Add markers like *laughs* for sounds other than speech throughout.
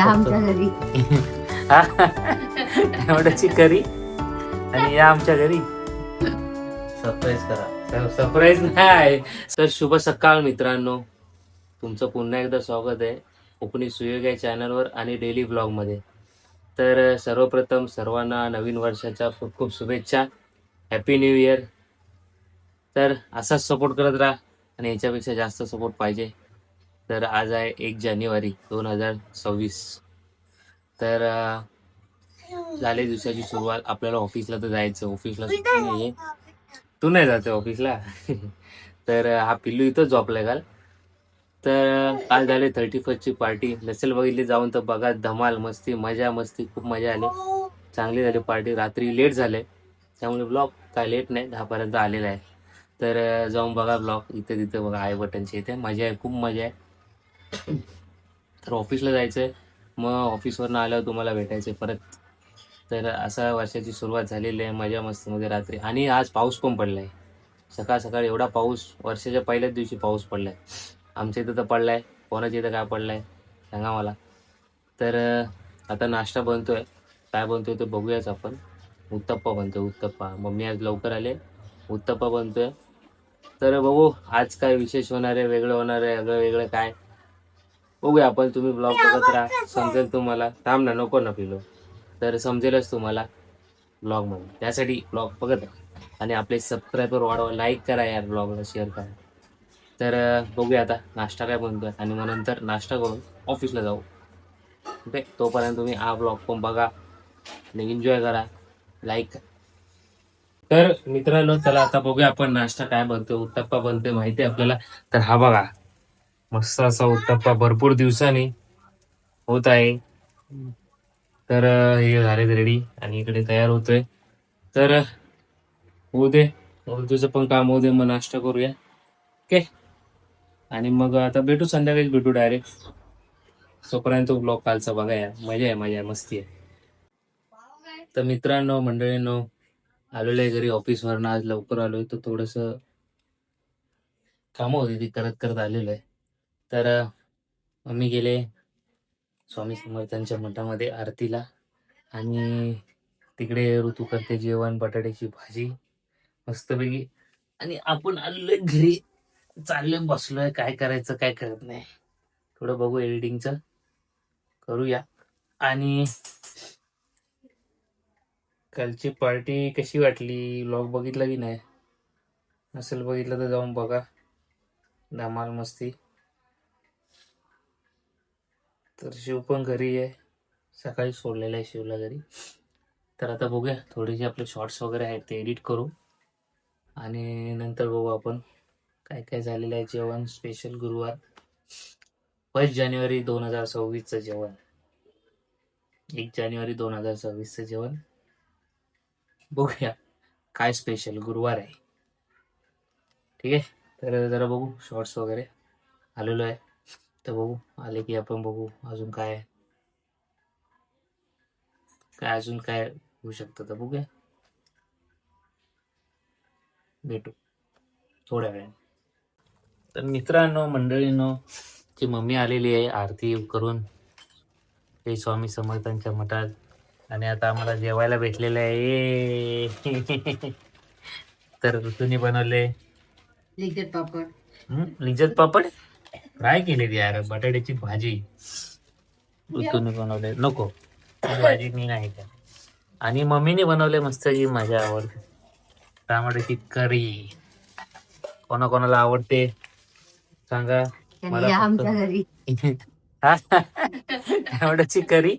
या. आमच्या घरी. *laughs* टॅमॅटोची करी आणि या आमच्या घरी? सरप्राईज करा. सरप्राईज नाही. तर शुभ सकाळ मित्रांनो. तुमचं पुन्हा एकदा स्वागत आहे. कोकणी सुयोग या चॅनलवर आणि डेली ब्लॉगमध्ये तर सर्वप्रथम सर्वांना नवीन वर्षाच्या खूप खूप शुभेच्छा. हॅपी न्यू इयर तर असाच सपोर्ट करत राहा आणि याच्यापेक्षा जास्त सपोर्ट पाहिजे. तर आज आहे एक जानेवारी दोन हजार सव्वीस. तर झाले दिवसाची सुरुवात. आपल्याला ऑफिसला तर जायचं. ऑफिसला सुट्टी नाहीये. तू नाही जाते ऑफिसला *laughs* तर हा पिल्लू इथं झोपलाय काल. तर काल झाले थर्टी फर्स्टची पार्टी नसेल बघितली जाऊन तर बघा. धमाल मस्ती मजा मस्ती. खूप मजा आली. चांगली झाली पार्टी रात्री लेट झाले. त्यामुळे ब्लॉग काय लेट नाही. दहापर्यंत आलेला आहे. तर जाऊन बघा ब्लॉग इथे तिथे बघा. आय बटनचे इथे मजा आहे. खूप मजा आहे. *coughs* तर ऑफिसला जायचं आहे मग ऑफिसवरनं आल्यावर तुम्हाला भेटायचं परत. तर असा वर्षाची सुरुवात झालेली आहे मजा मस्तीमध्ये म्हणजे रात्री. आणि आज पाऊस पण पडलाय. सकाळ सकाळ एवढा पाऊस वर्षाच्या पहिल्याच दिवशी पाऊस पडलाय. आमच्या इथं तर पडलाय. कोणाच्या इथं काय पडलाय? सांगा मला. तर आता नाश्ता बनतोय. काय बनतोय ते बघूयाच आपण. उत्तप्पा बनतोय उत्तप्पा. मम्मी आज लवकर आले. उत्तप्पा बनतोय. तर बघू आज काय विशेष होणार आहे वेगळं होणार आहे वेगळं वेगळं काय? बघूया आपण तुम्ही ब्लॉग बघत राहा. समजेल तुम्हाला. थांब ना नको ना पिलो. तर समजेलच तुम्हाला ब्लॉगमध्ये त्यासाठी ब्लॉग बघत राहा. आणि आपले सबस्क्रायबर वाढवा. लाईक करा यार ब्लॉगला शेअर करा. तर बघूया आता नाश्ता काय बनतोय. आणि मग नंतर नाश्ता करून ऑफिसला जाऊ. ओके तोपर्यंत तुम्ही हा ब्लॉग पण बघा आणि एन्जॉय करा. लाईक तर मित्रांनो चला आता बघूया आपण नाश्ता काय बनतोय उत्तप्पा बनतोय माहिती आहे आपल्याला? तर हा बघा. मस्त असा उत्तप्पा भरपूर दिवसांनी होत आहे. तर हे झाले रेडी आणि इकडे तयार होतोय. तर होऊ दे. तुझं पण काम होऊ दे मग नाश्ता करूया. ओके? आणि मग आता भेटू संध्याकाळी भेटू डायरेक्ट तोपर्यंत ब्लॉग कालचा बघा या मजा आहे मजा आहे मस्ती आहे. तर मित्रांनो मंडळींनो आलेलो आहे घरी ऑफिसवरनं आज लवकर आलोय तर थोडस कामं होती ती करत करत आलेलं आहे. तर आम्ही मम्मी गेले स्वामी समर्थांच्या मठामध्ये आरतीला आणि तिकडे ऋतू करते जेवण बटाट्याची भाजी मस्तपैकी. आणि आपण आलोय घरी. चाललोय बसलोय. काय करायचं काय करत नाही. थोडं बघू एडिटिंगचं. करूया. आणि कालची पार्टी कशी वाटली? व्लॉग बघितला की नाही? नसेल बघितलं तर जाऊन बघा. धमाल मस्ती. तर शिव पण घरी आहे. सकाळी सोडलेलं आहे शिवला घरी. तर आता बघूया थोडेसे आपले शॉर्ट्स वगैरे आहेत ते एडिट करू. आणि नंतर बघू आपण काय काय झालेलं आहे जेवण स्पेशल गुरुवार. फर्स्ट जानेवारी दोन हजार सव्वीसचं जेवण. एक जानेवारी दोन हजार सव्वीसचं जेवण. बघूया काय स्पेशल गुरुवार आहे. ठीक आहे? तर जरा बघू शॉर्ट्स वगैरे आलेलो आहे. तर बघू आले की आपण बघू अजून काय. काय अजून काय होऊ शकतं तर बघूया. भेटू थोड्या वेळाने. तर मित्रांनो मंडळींनो ची मम्मी आलेली आहे आरती करून ते स्वामी समर्थांच्या मठात. आणि आता आम्हाला जेवायला भेटलेलं आहे. *laughs* तर ऋतूने बनवले? लिखित पापड. लिज्जत पापड? फ्राय केलेली यार बटाट्याची भाजी. ऋतूने बनवले. नको. *laughs* भाजी मी नाही का आणि मम्मीने बनवले मस्त जी माझ्या आवडते. टमाट्याची करी. कोणा कोणाला आवडते? सांगा. मला आमच्या घरी. *laughs* टमाट्याची करी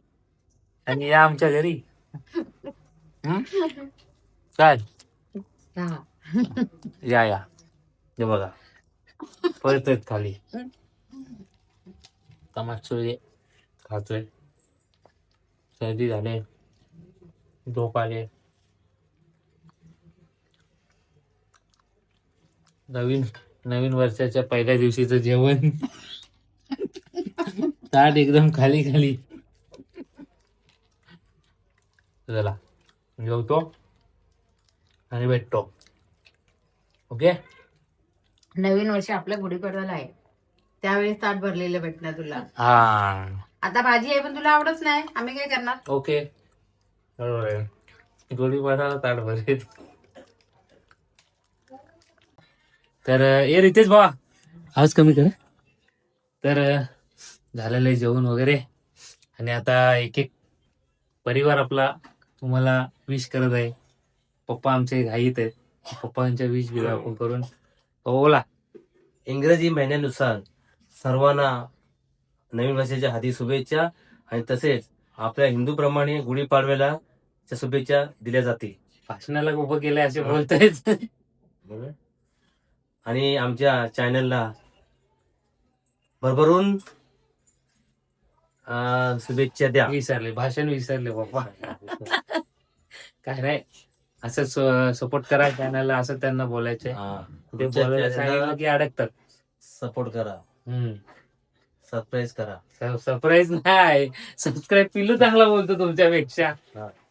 आणि या आमच्या घरी. हं? काय. या या. बघा. पळतोय खाली. तमाशे खातोय. सर्दी झाले झोप आले. नवीन नवीन वर्षाच्या पहिल्या दिवशीचं जेवण. ताट एकदम खाली खाली. चला जेवतो आणि भेटतो. ओके? नवीन वर्ष आपल्या गुढीपाडव्याला आहे. त्यावेळेस ताट भरलेलं भेटणार तुला. हा. आता भाजी आहे पण तुला आवडत नाही. आम्ही काय करणार? ओके. बरोबर आहे. ताट भरेल तर ये रितेश बा आवाज कमी कर. तर झालेलं आहे जेवण वगैरे. आणि आता एक एक परिवार आपला तुम्हाला विश करत आहे. पप्पा आमचे घाईत आहेत. पप्पांच्या विश बिल आपण करून. बोला. इंग्रजी महिन्यानुसार सर्वांना नवीन वर्षाच्या हार्दिक शुभेच्छा आणि तसेच आपल्या हिंदू प्रमाणे गुढीपाडव्याला च्या शुभेच्छा दिल्या जाते भाषणाला उभं केलंय असे बोलतायत आणि आमच्या चॅनलला भरभरून शुभेच्छा द्या. विसरले भाषण विसरले पप्पा काय नाही असंच सपोर्ट करा चॅनलला असं त्यांना बोलायचंय. ते बोलायला की अडकतात. सपोर्ट करा. सरप्राईज करा. सरप्राईज नाही. सबस्क्राईब पिल्लू चांगला बोलतो तुमच्यापेक्षा.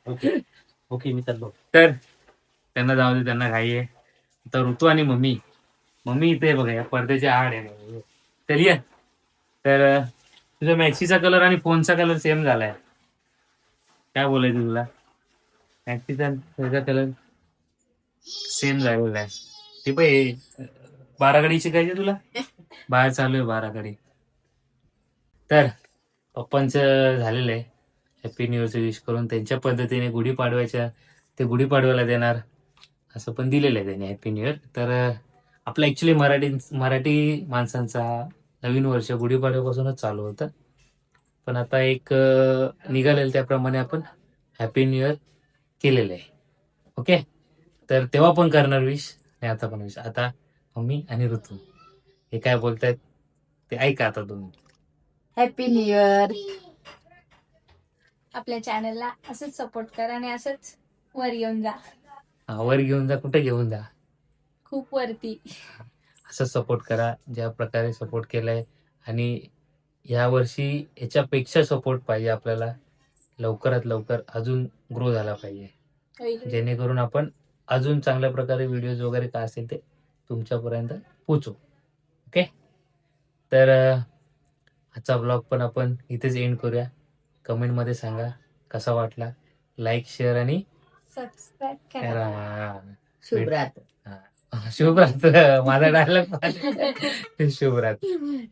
ओके. ओके मी चाललो. तर त्यांना जाऊ दे त्यांना घाई आहे. तर ऋतू आणि मम्मी. मम्मी इथे बघा या पडद्याच्या आड आहे. तर ये. तर तुझ्या मॅक्सीचा कलर आणि फोनचा कलर सेम झालाय. काय बोलायचं तुला? मॅक्सीचा कलर सेम झालेला आहे. ते पण बारागडी शिकायची तुला? *laughs* बाहेर चालू आहे बाराकडे तर पप्पांचं झालेलं आहे. हॅपी न्यू इयरचं विश करून त्यांच्या पद्धतीने गुढीपाडव्याच्या ते गुढीपाडव्याला देणार असं पण दिलेलं आहे त्यांनी हॅपी न्यू इयर तर आपलं आपला ऍक्च्युली मराठी मराठी माणसांचा नवीन वर्ष गुढीपाडव्यापासूनच चालू होतं. पण आता एक निघालेलं त्याप्रमाणे आपण हॅपी न्यू इयर केलेलं आहे. ओके तर तेव्हा पण करणार विश आणि आता पण विश आता मम्मी आणि ऋतू. हे काय बोलतायत? ते ऐका आता तुम्ही. हॅपी न्यू इयर आपल्या चॅनलला असंच सपोर्ट करा आणि असंच वर येऊन जा. हा, वर घेऊन जा कुठे घेऊन जा? खूप वरती. असं सपोर्ट करा ज्या प्रकारे सपोर्ट केलाय आणि या वर्षी याच्यापेक्षा सपोर्ट पाहिजे आपल्याला. लवकरात लवकर अजून ग्रो झाला पाहिजे. जेणेकरून आपण अजून चांगल्या प्रकारे व्हिडिओज वगैरे काय असेल ते तुमच्यापर्यंत पोचू ओके तर आजचा ब्लॉग पण आपण इथेच एंड करूया. कमेंटमध्ये सांगा कसा वाटला. लाईक शेअर आणि सबस्क्राईब करा. शुभरात शुभरात्र. *laughs* माझा डायलॉग *laughs* शुभरात्र.